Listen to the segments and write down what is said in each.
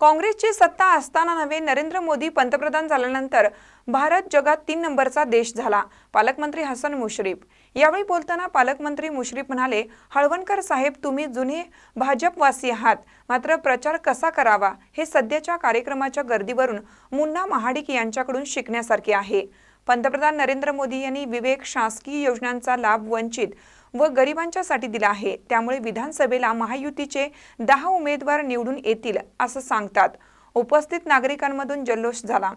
काँग्रेसची सत्ता असताना नव्हे नरेंद्र मोदी पंतप्रधान झाल्यानंतर भारत जगात तीन नंबरचा देश झाला पालकमंत्री हसन मुश्रीफ. यावेळी बोलताना पालकमंत्री मुश्रीफ म्हणाले हळवणकर साहेब तुम्ही जुने भाजपवासी आहात मात्र प्रचार कसा करावा हे सध्याच्या कार्यक्रमाच्या गर्दीवरून मुन्ना महाडिक यांच्याकडून शिकण्यासारखे आहे. पंतप्रधान नरेंद्र मोदी यांनी विवेक शासकीय योजनांचा लाभ वंचित व गरिबांच्यासाठी दिला आहे. त्यामुळे विधानसभेला महायुतीचे दहा उमेदवार निवडून येतील असं सांगतात. उपस्थित नागरिकांमधून जल्लोष झाला.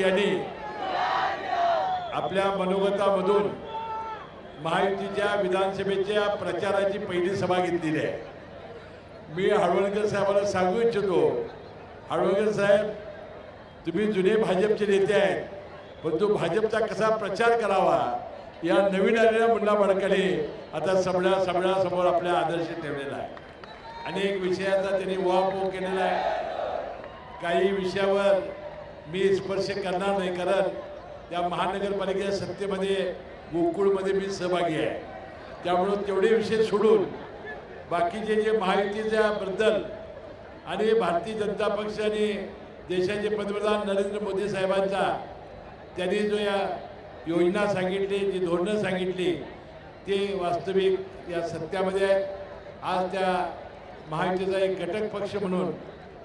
यांनी आपल्या मनोगतामधून महायुतीच्या विधानसभेच्या प्रचाराची पहिली सभा घेतलेली आहे. मी हळवणकर साहेबांना सांगू इच्छितो. हळवणकर साहेब तुम्ही जुने भाजपचे नेते आहेत पण तो भाजपचा कसा प्रचार करावा? या नवीन आलेल्या मुन्ना बडकाने आता सगळ्या सगळ्यासमोर आपल्या आदर्श ठेवलेला आहे. अनेक विषयाचा त्यांनी उहापोह केलेला आहे. काही विषयावर मी स्पर्श करणार नाही कारण त्या महानगरपालिकेच्या सत्तेमध्ये गोकुळमध्ये मी सहभागी आहे. त्यामुळं तेवढे विषय सोडून बाकीचे जे महायुतीच्याबद्दल आणि भारतीय जनता पक्ष आणि देशाचे पंतप्रधान नरेंद्र मोदी साहेबांचा त्यांनी जो या योजना सांगितली जी धोरणं सांगितली ते वास्तविक या सत्यामध्ये आहेत. आज त्या महायुतीचा एक घटक पक्ष म्हणून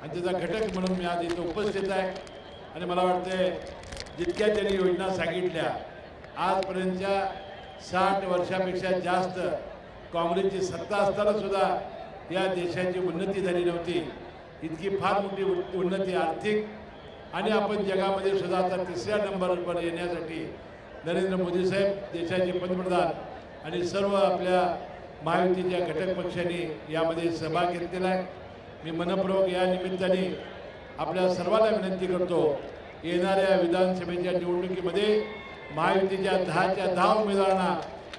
आणि त्याचा घटक म्हणून मी आज इथं उपस्थित आहे. आणि मला वाटतंय जितक्या त्यांनी योजना सांगितल्या आजपर्यंतच्या साठ वर्षापेक्षा जास्त काँग्रेसची सत्ता असताना सुद्धा या देशाची उन्नती झाली नव्हती. इतकी फार मोठी उन्नती आर्थिक आणि आपण जगामध्ये सुद्धा आता तिसऱ्या नंबरवर येण्यासाठी नरेंद्र मोदी साहेब देशाचे पंतप्रधान आणि सर्व आपल्या महायुतीच्या घटक पक्षांनी यामध्ये सहभाग घेतलेला आहे. मी मनपूर्वक या निमित्ताने आपल्या सर्वांना विनंती करतो येणाऱ्या विधानसभेच्या निवडणुकीमध्ये महायुतीच्या दहाच्या दहा उमेदवारांना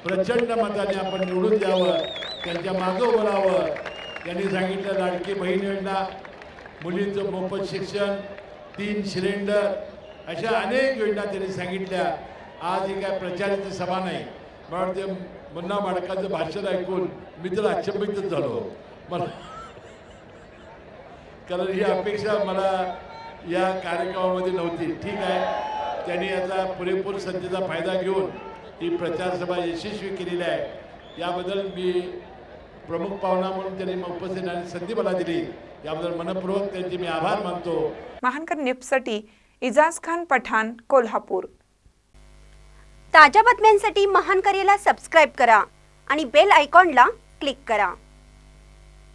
प्रचंड मताने आपण निवडून द्यावं त्यांच्या मागं बोलावं त्यांनी सांगितलं लाडकी बहीण योजना मुलींचं मोफत शिक्षण तीन सिलेंडर अशा अनेक योजना त्यांनी सांगितल्या. आज ही काय प्रचाराची सभा नाही. मला वाटते मुन्ना माडकाचं भाषण ऐकून मी तर अचंबितच झालो. मला कारण ही अपेक्षा मला या कार्यक्रमामध्ये नव्हती. ठीक आहे. त्यांनी याचा पुरेपूर संधीचा फायदा घेऊन ही प्रचारसभा यशस्वी केलेली आहे. याबद्दल मी प्रमुख पाहुणा म्हणून त्यांनी उपस्थित राहण्याची संधी मला दिली. याबद्दल मनपूर्वक त्यांचे मी आभार मानतो. महानकर निप्ससाठी इजाज खान पठाण कोल्हापूर. ताज्या बातम्यांसाठी महान करेला सबस्क्राईब करा आणि बेल आयकॉनला क्लिक करा.